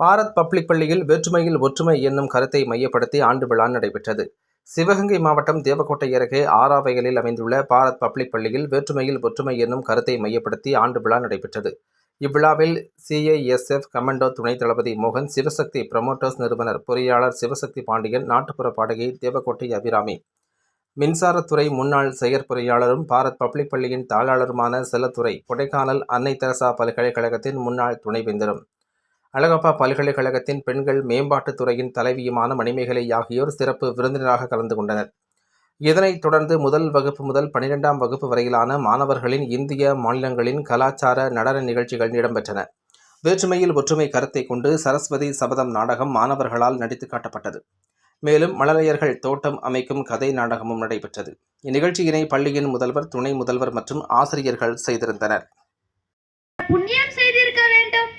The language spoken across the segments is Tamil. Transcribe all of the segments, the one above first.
பாரத் பப்ளிக் பள்ளியில் வேற்றுமையில் ஒற்றுமை என்னும் கருத்தை மையப்படுத்தி ஆண்டு விழா நடைபெற்றது. சிவகங்கை மாவட்டம் தேவக்கோட்டை அருகே ஆறாவயலில் அமைந்துள்ள பாரத் பப்ளிக் பள்ளியில் வேற்றுமையில் ஒற்றுமை என்னும் கருத்தை மையப்படுத்தி ஆண்டு விழா நடைபெற்றது. இவ்விழாவில் சிஐஎஸ்எஃப் கமாண்டோ துணை தளபதி மோகன் சிவசக்தி ப்ரமோட்டர்ஸ் நிறுவனர் பொறியாளர் சிவசக்தி பாண்டியன் நாட்டுப்புற பாடகி தேவக்கோட்டை அபிராமி மின்சாரத்துறை முன்னாள் செயற்பொறியாளரும் பாரத் பப்ளிக் பள்ளியின் தாளாளருமான செல்லத்துறை கொடைக்கானல் அன்னை தெரசா பல்கலைக்கழகத்தின் முன்னாள் துணைவேந்தரும். அழகப்பா பல்கலைக்கழகத்தின் பெண்கள் மேம்பாட்டுத் துறையின் தலைவியுமான மணிமேகலை ஆகியோர் சிறப்பு விருந்தினராக கலந்து கொண்டனர். இதனைத் தொடர்ந்து முதல் வகுப்பு முதல் பனிரெண்டாம் வகுப்பு வரையிலான மாணவர்களின் இந்திய மாநிலங்களின் கலாச்சார நடன நிகழ்ச்சிகள் இடம்பெற்றன. வேற்றுமையில் ஒற்றுமை கருத்தை கொண்டு சரஸ்வதி சபதம் நாடகம் மாணவர்களால் நடித்து காட்டப்பட்டது. மேலும் மழலையர்கள் தோட்டம் அமைக்கும் கதை நாடகமும் நடைபெற்றது. இந்நிகழ்ச்சியினை பள்ளியின் முதல்வர் துணை முதல்வர் மற்றும் ஆசிரியர்கள் செய்திருந்தனர். புண்ணியம் செய்திருக்க வேண்டும்.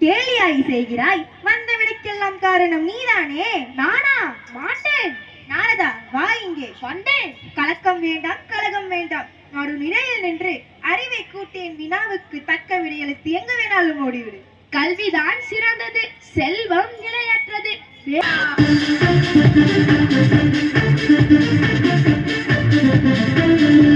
கேலியாய் செய்கிறாய். வந்த விடைக்கெல்லாம் காரணம் நீதானே? நானா? மாட்டேன். நாரதா வா இங்கே. வந்தேன். கலக்கம் வேண்டாம் கலகம் வேண்டாம். நடு நிலையில் நின்று அறிவை கூட்டேன் வினாவுக்கு தக்க விடையளித்து எங்கு வேணாலும் ஓடிவிடு. கல்விதான் சிறந்தது. செல்வம் நிலையற்றது.